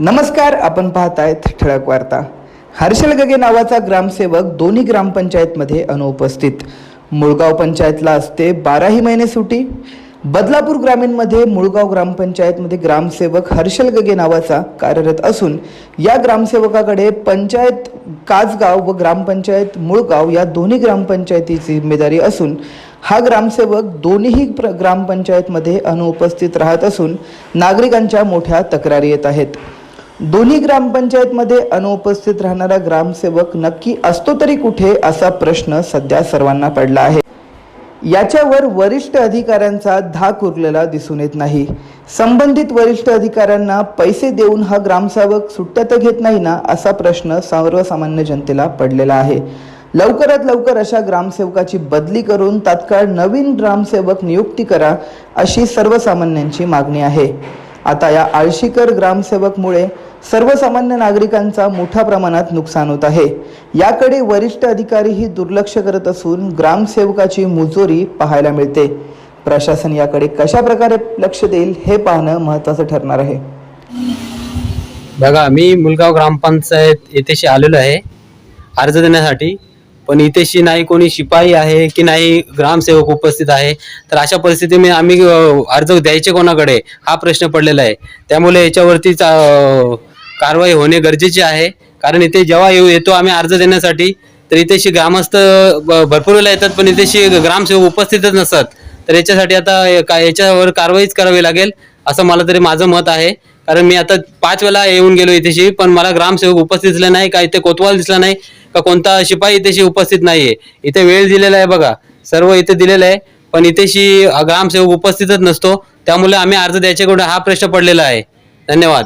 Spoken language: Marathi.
नमस्कार आपण पाहत आहेत ठळक वार्ता. हर्षल गगे नावाचा ग्रामसेवक दोन्ही ग्रामपंचायतमध्ये अनुपस्थित. मुळगाव पंचायतला असते बाराही महिने सुटी. बदलापूर ग्रामीणमध्ये मुळगाव ग्रामपंचायतमध्ये ग्रामसेवक हर्षल गगे नावाचा कार्यरत असून या ग्रामसेवकाकडे पंचायत काजगाव व ग्रामपंचायत मुळगाव या दोन्ही ग्रामपंचायतीची जिम्मेदारी असून हा ग्रामसेवक दोन्ही प्र ग्रामपंचायतमध्ये अनुपस्थित राहत असून नागरिकांच्या मोठ्या तक्रारी येत आहेत. दोन्ही ग्रामपंचायतमध्ये अनुपस्थित राहणारा ग्रामसेवक नक्की असतो तरी कुठे असा प्रश्न सध्या सर्वांना पडला आहे. याच्यावर वरिष्ठ अधिकाऱ्यांचा धाक उरलेला दिसून येत नाही. संबंधित वरिष्ठ अधिकाऱ्यांना पैसे देऊन हा ग्रामसेवक सुट्ट्या तर घेत नाही ना असा प्रश्न सर्वसामान्य जनतेला पडलेला आहे. लवकरात लवकर अशा ग्रामसेवकाची बदली करून तात्काळ नवीन ग्रामसेवक नियुक्ती करा अशी सर्वसामान्यांची मागणी आहे. आता या आळशीकर ग्रामसेवकमुळे सर्वसामान्य नागरिकांचा मोठ्या प्रमाणात नुकसान होत आहे. याकडे वरिष्ठ अधिकारीही दुर्लक्ष करत असून ग्रामसेवकाची मुजोरी पाहायला मिळते. प्रशासन याकडे कशा प्रकारे लक्ष देईल हे पाहणं महत्त्वाचं ठरणार आहे. बघा मी मुलगाव ग्रामपंचायत येथेशी आलेलो आहे अर्ज देण्यासाठी. पण इथेशी नाही कोणी शिपाई आहे की नाही ग्रामसेवक उपस्थित आहे तर अशा परिस्थितीमध्ये आम्ही अर्ज द्यायचे कोणाकडे? हा प्रश्न पडलेला आहे. त्यामुळे याच्यावरती चा- कारवाई होणे गरजेचे आहे. कारण इथे जेव्हा येऊ येतो आम्ही अर्ज देण्यासाठी तर इथेशी ग्रामस्थ ब- भरपूर वेळेला येतात पण इथेशी ग्रामसेवक उपस्थितच नसतात. तर याच्यासाठी आता का- याच्यावर कारवाईच करावी लागेल असं मला तरी माझं मत आहे. कारण मी आता पाच वेळा येऊन गेलो इथेशी पण मला ग्रामसेवक उपस्थित दिसला नाही का इथे कोतवाल दिसला नाही का कोणता शिपाई इथेशी उपस्थित नाहीये. इथे वेळ दिलेला आहे बघा सर्व इथे दिलेलं आहे पण इथेशी ग्रामसेवक उपस्थितच नसतो. त्यामुळे आम्ही अर्ज द्यायच्याकडे हा प्रश्न पडलेला आहे. धन्यवाद.